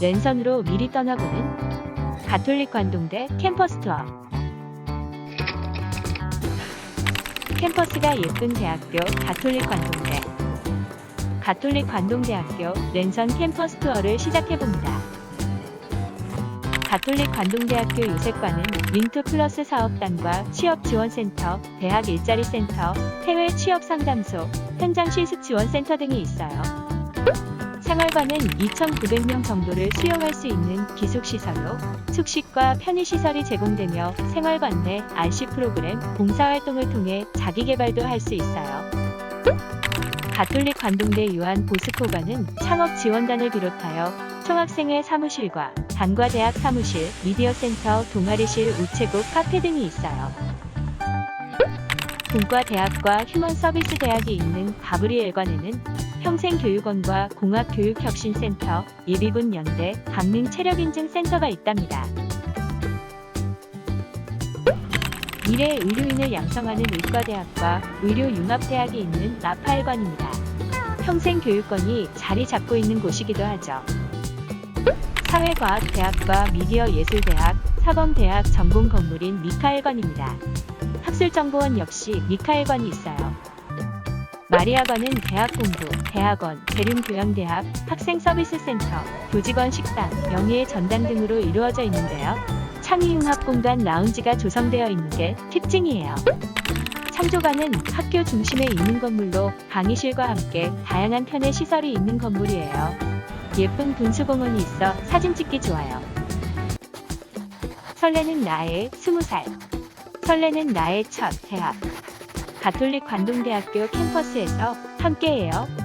랜선으로 미리 떠나보는 가톨릭 관동대 캠퍼스 투어. 캠퍼스가 예쁜 대학교 가톨릭 관동대. 가톨릭 관동대학교 랜선 캠퍼스 투어를 시작해봅니다. 가톨릭 관동대학교 요셉과는 윈트 플러스 사업단과 취업지원센터, 대학 일자리센터, 해외 취업상담소, 현장 실습 지원센터 등이 있어요. 생활관은 2,900명 정도를 수용할 수 있는 기숙시설로 숙식과 편의시설이 제공되며 생활관 내 RC 프로그램, 봉사활동을 통해 자기개발도 할 수 있어요. 가톨릭 관동대 유한 보스코가는 창업지원단을 비롯하여 총학생회 사무실과 단과대학 사무실, 미디어센터, 동아리실, 우체국, 카페 등이 있어요. 공과대학과 휴먼서비스대학이 있는 가브리엘관에는 평생교육원과 공학교육혁신센터, 예비군 연대, 강릉 체력인증센터가 있답니다. 미래 의료인을 양성하는 의과대학과 의료융합대학이 있는 라파엘관입니다. 평생교육원이 자리 잡고 있는 곳이기도 하죠. 사회과학대학과 미디어예술대학, 사범대학 전공 건물인 미카엘관입니다. 학술정보원 역시 미카엘관이 있어요. 마리아관은 대학 공부, 대학원, 재림교양대학, 학생서비스센터, 교직원 식당, 명예의 전당 등으로 이루어져 있는데요. 창의융합공간 라운지가 조성되어 있는 게 특징이에요. 창조관은 학교 중심에 있는 건물로 강의실과 함께 다양한 편의 시설이 있는 건물이에요. 예쁜 분수공원이 있어 사진 찍기 좋아요. 설레는 나의 스무 살. 설레는 나의 첫 대학. 가톨릭 관동대학교 캠퍼스에서 함께해요.